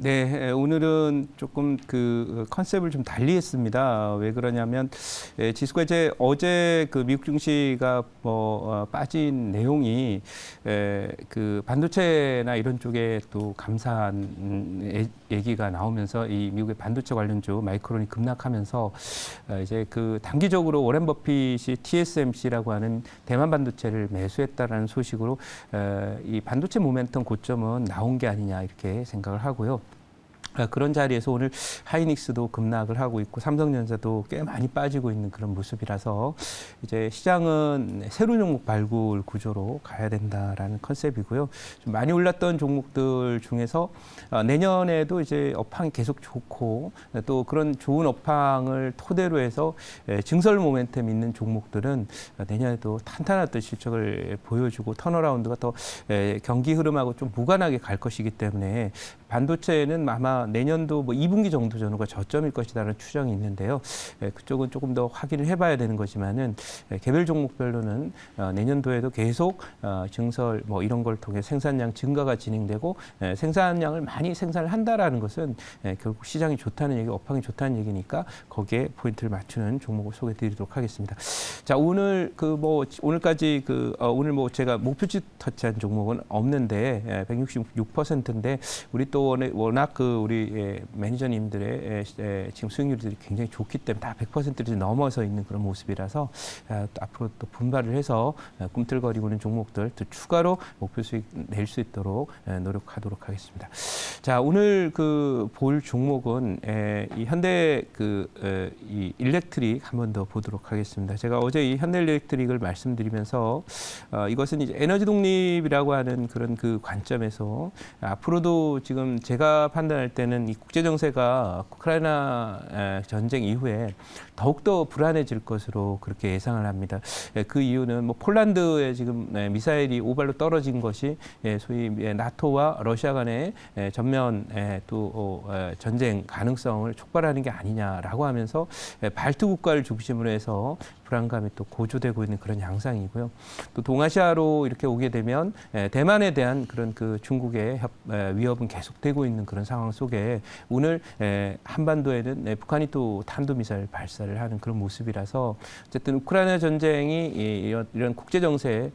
네, 오늘은 조금 그 컨셉을 좀 달리 했습니다. 왜 그러냐면 예, 지수가 이제 어제 그 미국 증시가 뭐 어, 빠진 내용이 에, 그 반도체나 이런 쪽에 또 감사한 음, 예- 얘기가 나오면서 이 미국의 반도체 관련주 마이크론이 급락하면서 어, 이제 그 단기적으로 워렌 버핏이 TSMC라고 하는 대만 반도체를 매수했다라는 소식으로 에, 이 반도체 모멘텀 고점은 나온 게 아니냐 이렇게 생각을 하고요. 아, 그런 자리에서 오늘 하이닉스도 급락을 하고 있고 삼성전자도 꽤 많이 빠지고 있는 그런 모습이라서 이제 시장은 새로운 종목 발굴 구조로 가야 된다라는 컨셉이고요. 좀 많이 올랐던 종목들 중에서 어, 내년에도 이제 업황이 계속 좋고 또 그런 좋은 업황을 토대로 해서 에, 증설 모멘텀 있는 종목들은 어, 내년에도 탄탄한 또 실적을 보여주고 턴어라운드가 더 에, 경기 흐름하고 좀 무관하게 갈 것이기 때문에 반도체는 아마 내년도 뭐 2분기 정도 전후가 저점일 것이다라는 추정이 있는데요. 에, 그쪽은 조금 더 확인을 해봐야 되는 거지만은 에, 개별 종목별로는 어, 내년도에도 계속 어, 증설 뭐 이런 걸 통해 생산량 증가가 진행되고 에, 생산량을 많이 생산을 한다라는 것은 에, 결국 시장이 좋다는 얘기, 업황이 좋다는 얘기니까 거기에 포인트를 맞추는 종목을 소개해드리도록 하겠습니다. 자 오늘 그 뭐 오늘까지 그 어, 오늘 뭐 제가 목표치 터치한 종목은 없는데 166%인데 우리 또 워낙- 워낙 그 우리 예, 매니저님들의 예, 시- 예, 지금 수익률들이 굉장히 좋기 때문에 다 100%를 넘어서 있는 그런 모습이라서 아, 또 앞으로 또 분발을 해서 아, 꿈틀거리고 있는 종목들 또 추가로 목표 수익 낼 수 있도록 예, 노력하도록 하겠습니다. 자 오늘 그 볼 종목은 에, 이 현대 그이 일렉트릭 한 번 더 보도록 하겠습니다. 제가 어제 이 현대 일렉트릭을 말씀드리면서 어, 이것은 이제 에너지 독립이라고 하는 그런 그 관점에서 앞으로도 지금 제가 판단할 때는 이 국제 정세가 우크라이나 에, 전쟁 이후에 더욱더 불안해질 것으로 그렇게 예상을 합니다. 예, 그 이유는 뭐 폴란드에 지금 예, 미사일이 오발로 떨어진 것이 예, 소위 예, 나토와 러시아 간의 예, 전면 예, 또 어, 예, 전쟁 가능성을 촉발하는 게 아니냐라고 하면서 예, 발트 국가를 중심으로 해서 불안감이 또 고조되고 있는 그런 양상이고요. 또 동아시아로 이렇게 오게 되면 에, 대만에 대한 그런 그 중국의 위협은 계속되고 있는 그런 상황 속에 오늘 에, 한반도에는 에, 북한이 또 탄도미사일 발사를 하는 그런 모습이라서 어쨌든 우크라이나 전쟁이 이- 이런, 이런 국제 정세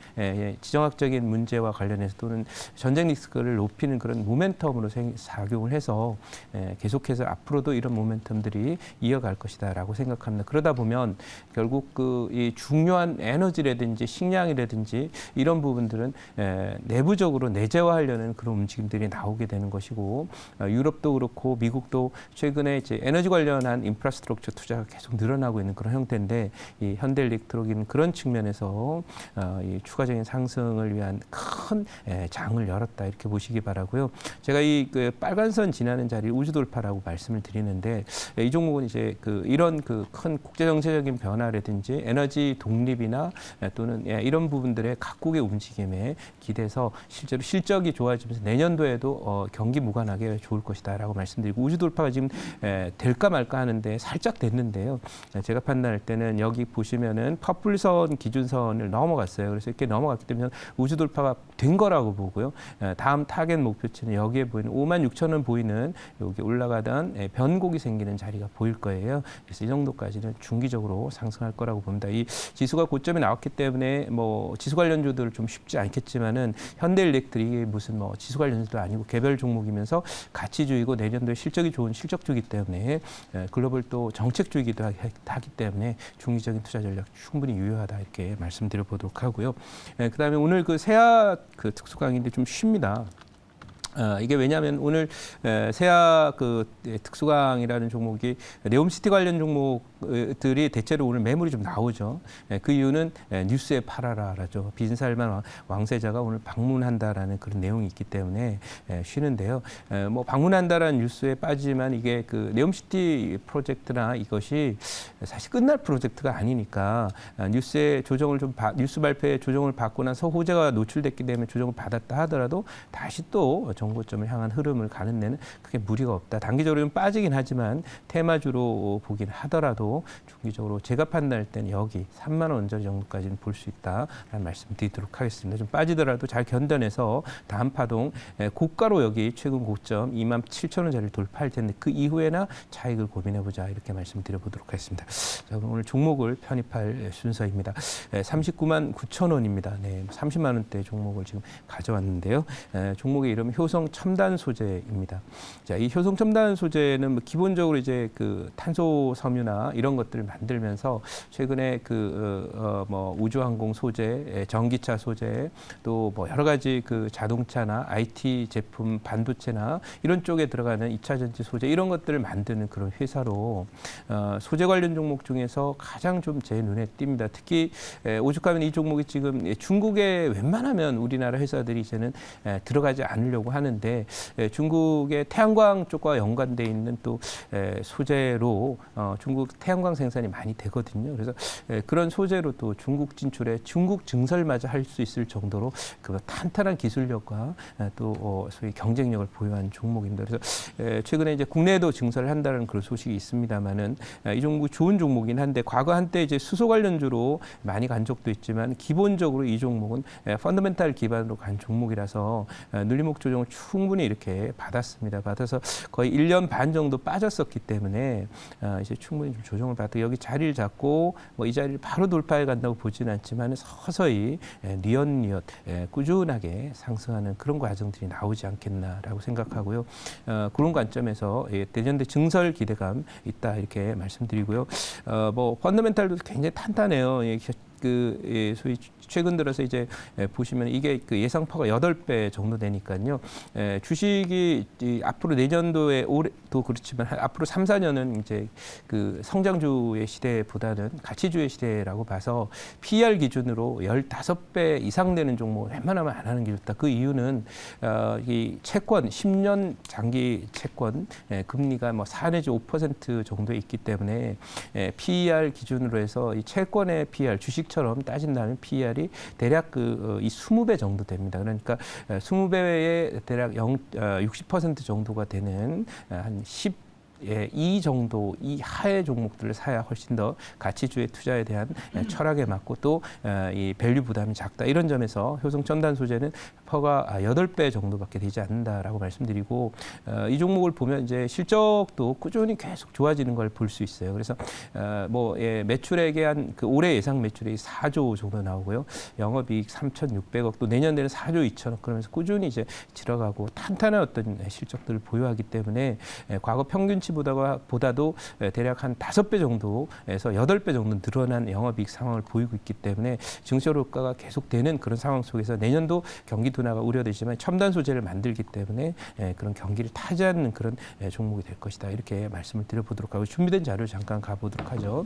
지정학적인 문제와 관련해서 또는 전쟁 리스크를 높이는 그런 모멘텀으로 생- 작용을 해서 에, 계속해서 앞으로도 이런 모멘텀들이 이어갈 것이다라고 생각합니다. 그러다 보면 결국 그이 중요한 에너지라든지 식량이라든지 이런 부분들은 에, 내부적으로 내재화하려는 그런 움직임들이 나오게 되는 것이고 어, 유럽도 그렇고 미국도 최근에 이제 에너지 관련한 인프라스트럭처 투자가 계속 늘어나고 있는 그런 형태인데 이 현대일렉트로기는 그런 측면에서 어, 이 추가적인 상승을 위한 큰 에, 장을 열었다 이렇게 보시기 바라고요. 제가 이 그 빨간선 지나는 자리 우주 돌파라고 말씀을 드리는데 이 종목은 이제 그 이런 그 큰 국제 정세적인 변화라든지 에너지 독립이나 에, 또는 예, 이런 부분들의 각국의 움직임에 기대서 실제로 실적이 좋아지면서 내년도에도 어, 경기 무관하게 좋을 것이다라고 말씀드리고 우주 돌파가 지금 에, 될까 말까 하는데 살짝 됐는데요. 에, 제가 판단할 때는 여기 보시면은 퍼플선 기준선을 넘어갔어요. 그래서 이렇게 넘어갔기 때문에 우주 돌파가 된 거라고 보고요. 에, 다음 타겟 목표치는 여기에 보이는 5만 6천 원 보이는 여기 올라가던 에, 변곡이 생기는 자리가 보일 거예요. 그래서 이 정도까지는 중기적으로 상승할 거라고 봅니다. 이 지수가 고점에 나왔기 때문에 뭐 지수 관련주들 좀 쉽지 않겠지만은 현대일렉트릭이 무슨 뭐 지수 관련주도 아니고 개별 종목이면서 가치주이고 내년도에 실적이 좋은 실적주이기 때문에 에, 글로벌 또 정책주이기도 하- 하기 때문에 중기적인 투자 전략 충분히 유효하다 이렇게 말씀드려 보도록 하고요. 에, 그다음에 오늘 그 세아 그 특수 강의인데 좀 쉽니다. 어, 이게 왜냐하면 오늘 에, 세아 그 에, 특수강이라는 종목이 네옴시티 관련 종목들이 대체로 오늘 매물이 좀 나오죠. 에, 그 이유는 에, 뉴스에 팔아라라죠. 빈살만 왕- 왕세자가 오늘 방문한다라는 그런 내용이 있기 때문에 에, 쉬는데요. 에, 뭐 방문한다라는 뉴스에 빠지지만 이게 그 네옴시티 프로젝트나 이것이 사실 끝날 프로젝트가 아니니까 아, 뉴스에 조정을 좀 바- 뉴스 발표에 조정을 받고 나서 호재가 노출됐기 때문에 조정을 받았다 하더라도 다시 또 정고점을 향한 흐름을 가는 데는 크게 무리가 없다. 단기적으로 좀 빠지긴 하지만 테마주로 보긴 하더라도 중기적으로 제가 판단할 때는 여기 3만 원 언저리 정도까지는 볼 수 있다라는 말씀 드리도록 하겠습니다. 좀 빠지더라도 잘 견뎌내서 다음 파동 에, 고가로 여기 최근 고점 2만 7천 원짜리를 돌파할 텐데 그 이후에나 차익을 고민해 보자 이렇게 말씀드려보도록 하겠습니다. 자, 그럼 오늘 종목을 편입할 순서입니다. 39만 9천 원입니다. 네, 30만 원대 종목을 지금 가져왔는데요. 에, 종목의 이름은 효성 첨단 소재입니다. 자, 이 효성 첨단 소재는 뭐 기본적으로 이제 그 탄소 섬유나 이런 것들을 만들면서 최근에 그 어, 어, 뭐 우주항공 소재, 에, 전기차 소재, 또 뭐 여러 가지 그 자동차나 IT 제품, 반도체나 이런 쪽에 들어가는 이차 전지 소재 이런 것들을 만드는 그런 회사로 어, 소재 관련 종목 중에서 가장 좀 제 눈에 띕니다. 특히 에, 오죽하면 이 종목이 지금 예, 중국에 웬만하면 우리나라 회사들이 이제는 에, 들어가지 않으려고 하는 데 에, 중국의 태양광 쪽과 연관돼 있는 또 에, 소재로 어, 중국 태양광 생산이 많이 되거든요. 그래서 에, 그런 소재로 또 중국 진출에 중국 증설마저 할 수 있을 정도로 그 탄탄한 기술력과 에, 또 어, 소위 경쟁력을 보유한 종목입니다. 그래서 에, 최근에 이제 국내에도 증설을 한다는 그런 소식이 있습니다만은 이 종목 좋은 종목이긴 한데 과거 한때 이제 수소 관련주로 많이 간 적도 있지만 기본적으로 이 종목은 에, 펀더멘탈 기반으로 간 종목이라서 에, 눌림목 조정을 충분히 이렇게 받았습니다. 받아서 거의 1년 반 정도 빠졌었기 때문에 어, 이제 충분히 좀 조정을 받고 여기 자리를 잡고 뭐 이 자리를 바로 돌파해 간다고 보지는 않지만 서서히 에, 니엇니엇 에, 꾸준하게 상승하는 그런 과정들이 나오지 않겠나라고 생각하고요. 어, 그런 관점에서 예, 내년대 증설 기대감 있다 이렇게 말씀드리고요. 어, 뭐 펀더멘탈도 굉장히 탄탄해요. 예, 그 예, 소위 최근 들어서 이제 예, 보시면 이게 그 예상파가 여덟 배 정도 되니까요. 예, 주식이 이 앞으로 내년도에 올해도 그렇지만 한- 앞으로 3, 4년은 이제 그 성장주의 시대보다는 가치주의 시대라고 봐서 PER 기준으로 15배 이상 되는 종목 웬만하면 안 하는 게 좋다. 그 이유는 어, 이 채권 10년 장기 채권 예, 금리가 뭐4 내지 5% 정도에 있기 때문에 예, PER 기준으로 해서 이 채권의 PER 주식 처럼 따진다면 PER이 대략 그 이 20배 정도 됩니다. 그러니까 20배의 대략 0, 60% 정도가 되는 어, 한 10. 예, 이 정도 이 하의 종목들을 사야 훨씬 더 가치주의 투자에 대한 예, 철학에 맞고 또이 밸류 부담이 작다 이런 점에서 효성 첨단 소재는 퍼가 아, 8배 정도밖에 되지 않는다라고 말씀드리고 어, 이 종목을 보면 이제 실적도 꾸준히 계속 좋아지는 걸 볼 수 있어요. 그래서 어, 뭐 예, 매출액의 한그 올해 예상 매출액이 4조 정도 나오고요. 영업이익 3,600억 또 내년에는 4조 2천억 그러면서 꾸준히 이제 들어가고 탄탄한 어떤 실적들을 보유하기 때문에 예, 과거 평균치 보다가 보다도 예, 대략 한 다섯 배 정도에서 여덟 배 정도 늘어난 영업이익 상황을 보이고 있기 때문에 증설 효과가 계속되는 그런 상황 속에서 내년도 경기 둔화가 우려되지만 첨단 소재를 만들기 때문에 예, 그런 경기를 타지 않는 그런 예, 종목이 될 것이다 이렇게 말씀을 드려보도록 하고 준비된 자료 잠깐 가보도록 하죠.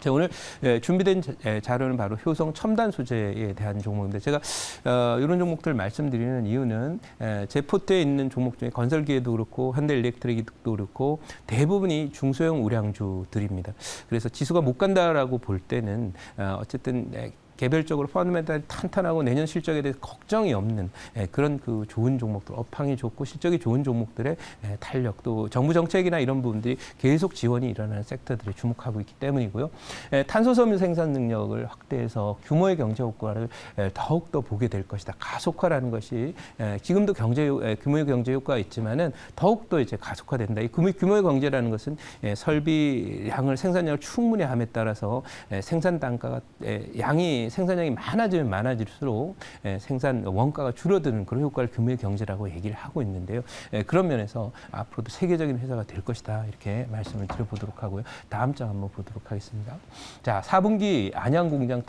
자, 오늘 예, 준비된 자- 예, 자료는 바로 효성 첨단 소재에 대한 종목인데 제가 어, 이런 종목들 말씀드리는 이유는 예, 제 포트에 있는 종목 중에 건설기계도 그렇고 현대일렉트릭도 그렇고 대부분이 중소형 우량주들입니다. 그래서 지수가 못 간다라고 볼 때는 어, 어쨌든 예, 개별적으로 펀드멘탈이 탄탄하고 내년 실적에 대해서 걱정이 없는 예, 그런 그 좋은 종목들, 업황이 좋고 실적이 좋은 종목들의 예, 탄력 또 정부 정책이나 이런 부분들이 계속 지원이 일어나는 섹터들에 주목하고 있기 때문이고요. 예, 탄소섬유 생산 능력을 확대해서 규모의 경제 효과를 예, 더욱 더 보게 될 것이다. 가속화라는 것이 예, 지금도 경제 규모의 경제 효과가 있지만은 더욱 더 이제 가속화된다. 이 규모, 규모의 경제라는 것은 예, 설비량을 생산량을 충분히 함에 따라서 예, 생산 단가가 예, 양이 생산량이 많아지면 많아질수록 예, 생산 원가가 줄어드는 그런 효과를 규모의 경제라고 얘기를 하고 있는데요. 예, 그런 면에서 앞으로도 세계적인 회사가 될 것이다 이렇게 말씀을 드려보도록 하고요. 다음 장 한번 보도록 하겠습니다. 자, 4분기 안양 공장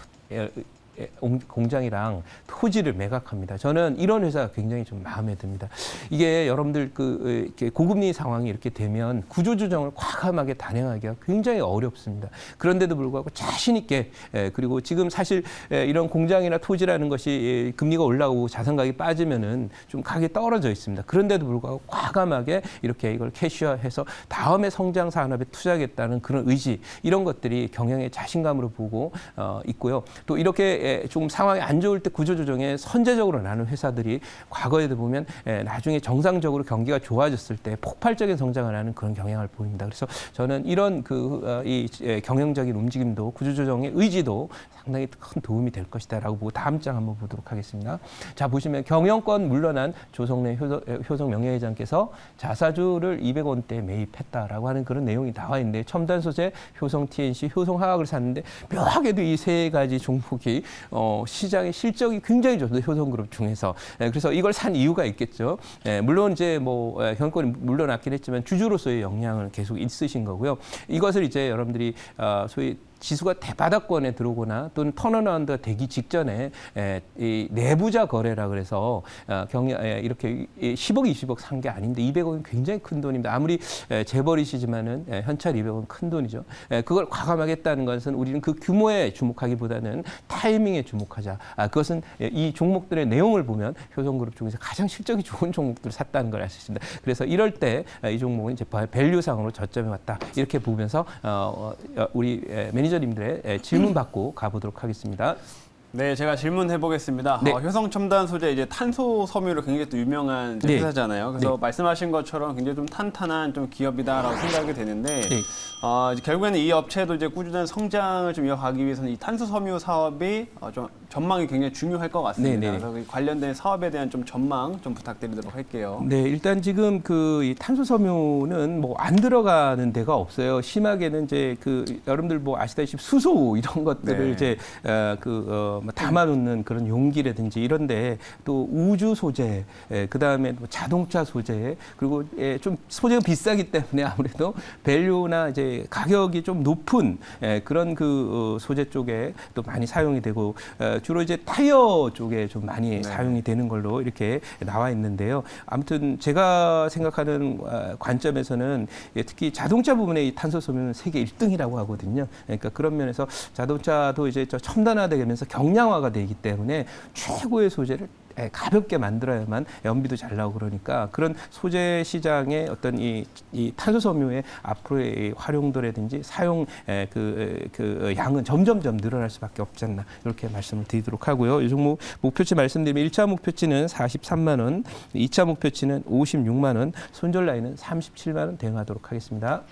공- 공장이랑 토지를 매각합니다. 저는 이런 회사가 굉장히 좀 마음에 듭니다. 이게 여러분들 그 어, 고금리 상황이 이렇게 되면 구조조정을 과감하게 단행하기가 굉장히 어렵습니다. 그런데도 불구하고 자신 있게 예, 그리고 지금 사실 예, 이런 공장이나 토지라는 것이 예, 금리가 올라오고 자산 가격이 빠지면은 좀 가격이 떨어져 있습니다. 그런데도 불구하고 과감하게 이렇게 이걸 캐시화해서 다음에 성장 산업에 투자하겠다는 그런 의지 이런 것들이 경영의 자신감으로 보고 어, 있고요. 또 이렇게 에, 좀 상황이 안 좋을 때 구조조정에 선제적으로 나는 회사들이 과거에도 보면 에, 나중에 정상적으로 경기가 좋아졌을 때 폭발적인 성장을 하는 그런 경향을 보입니다. 그래서 저는 이런 그, 어, 이 에, 경영적인 움직임도 구조조정의 의지도 상당히 큰 도움이 될 것이다라고 보고 다음 장 한번 보도록 하겠습니다. 자 보시면 경영권 물러난 조성래 효성 명예회장께서 자사주를 200원대 매입했다라고 하는 그런 내용이 나와 있는데 첨단 소재, 효성 TNC, 효성 화학을 샀는데 묘하게도 이 세 가지 종목이 어, 시장의 실적이 굉장히 좋습니다. 효성그룹 중에서 예, 그래서 이걸 산 이유가 있겠죠. 예, 물론 이제 뭐 예, 경영권이 물러났긴 했지만 주주로서의 영향은 계속 있으신 거고요. 이것을 이제 여러분들이 어, 소위 지수가 대바닥권에 들어오거나 또는 턴어라운드가 되기 직전에 에, 이 내부자 거래라 그래서 어, 경영 에, 이렇게 이 10억, 20억 산 게 아닌데 200억은 굉장히 큰 돈입니다. 아무리 에, 재벌이시지만은 에, 현찰 200억은 큰 돈이죠. 에, 그걸 과감하게 했다는 것은 우리는 그 규모에 주목하기보다는 타이밍에 주목하자. 아, 그것은 에, 이 종목들의 내용을 보면 효성그룹 중에서 가장 실적이 좋은 종목들을 샀다는 걸 알 수 있습니다. 그래서 이럴 때 이 종목은 이제 밸류상으로 저점에 왔다 이렇게 보면서 어, 어, 우리 에, 매니저님들의 에, 질문 받고 가보도록 하겠습니다. 네, 제가 질문해 보겠습니다. 네. 어, 효성 첨단 소재 이제 탄소 섬유로 굉장히 또 유명한 이제 네. 회사잖아요. 그래서 네. 말씀하신 것처럼 굉장히 좀 탄탄한 좀 기업이다라고 생각이 되는데 네. 어, 이제 결국에는 이 업체도 이제 꾸준한 성장을 좀 이어가기 위해서는 이 탄소 섬유 사업이 어, 좀 전망이 굉장히 중요할 것 같습니다. 네, 네. 그래서 그 관련된 사업에 대한 좀 전망 좀 부탁드리도록 할게요. 네, 일단 지금 그 이 탄소 섬유는 뭐 안 들어가는 데가 없어요. 심하게는 이제 그 여러분들 뭐 아시다시피 수소 이런 것들을 네. 이제 어, 그 어, 뭐 담아놓는 그런 용기라든지 이런데 또 우주 소재, 예, 그 다음에 뭐 자동차 소재 그리고 예, 좀 소재가 비싸기 때문에 아무래도 밸류나 이제 가격이 좀 높은 예, 그런 그 어, 소재 쪽에 또 많이 사용이 되고 어, 주로 이제 타이어 쪽에 좀 많이 네. 사용이 되는 걸로 이렇게 나와 있는데요. 아무튼 제가 생각하는 어, 관점에서는 예, 특히 자동차 부분의 이 탄소 소비는 세계 1등이라고 하거든요. 그러니까 그런 면에서 자동차도 이제 저 첨단화되면서 경 량화가 되기 때문에 최고의 소재를 예, 가볍게 만들어야만 연비도 잘 나오고 그러니까 그런 소재 시장의 어떤 이, 이 탄소 섬유의 앞으로의 이 활용도라든지 사용 에, 그, 그 양은 점점점 늘어날 수밖에 없지 않나 이렇게 말씀을 드리도록 하고요. 이 종목 목표치 말씀드리면 1차 목표치는 43만 원, 2차 목표치는 56만 원, 손절 라인은 37만 원 대응하도록 하겠습니다.